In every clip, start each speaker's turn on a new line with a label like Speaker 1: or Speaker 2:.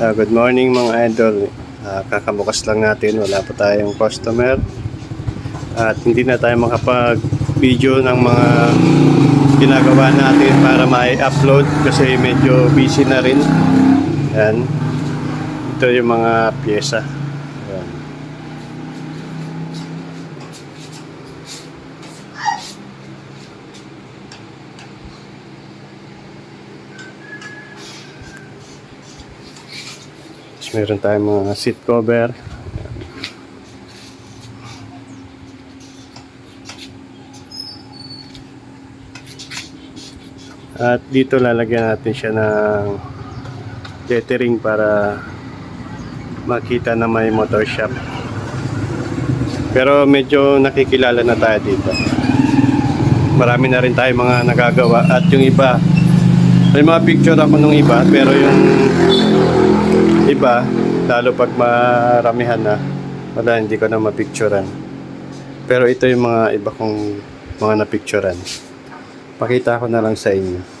Speaker 1: Ah, good morning mga idol. Ah, kakabukas lang natin, wala pa tayong customer. At hindi na tayo makapag-video ng mga ginagawa natin para ma-upload kasi medyo busy na rin. Yan. Ito yung mga pyesa. Yan. Tapos meron tayong mga seat cover. At dito lalagyan natin siya ng lettering para makita na may motor shop. Pero medyo nakikilala na tayo dito. Marami na rin tayo mga nagagawa at yung iba may mga picture ako nung iba pero yung iba lalo pag maramihan na wala hindi ko na mapicturan. Pero ito yung mga iba kong mga napicturan. Pakita ko na lang sa inyo.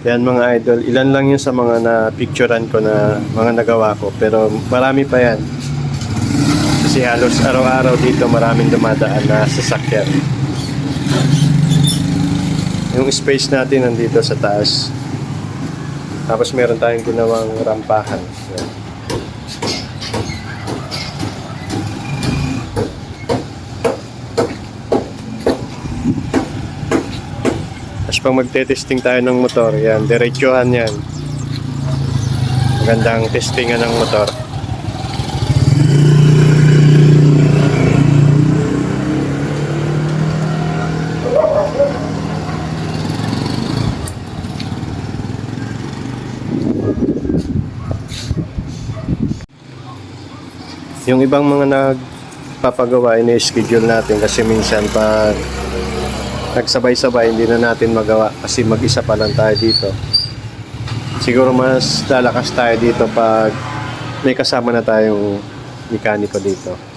Speaker 1: Yan mga idol, ilan lang yun sa mga na-picturean ko na mga nagawa ko. Pero marami pa yan. Kasi halos araw-araw dito maraming dumadaan na sasakyan. Yung space natin nandito sa taas. Tapos meron tayong ginawang rampahan. Yan. Pag magte-testing tayo ng motor, yan, diretsuhan yan. Magandang testingan ng motor. Yung ibang mga nagpapagawa, ini-schedule natin kasi minsan pag nagsabay-sabay hindi na natin magawa kasi mag-isa pa lang tayo dito. Siguro mas lalakas tayo dito pag may kasama na tayong mekaniko dito.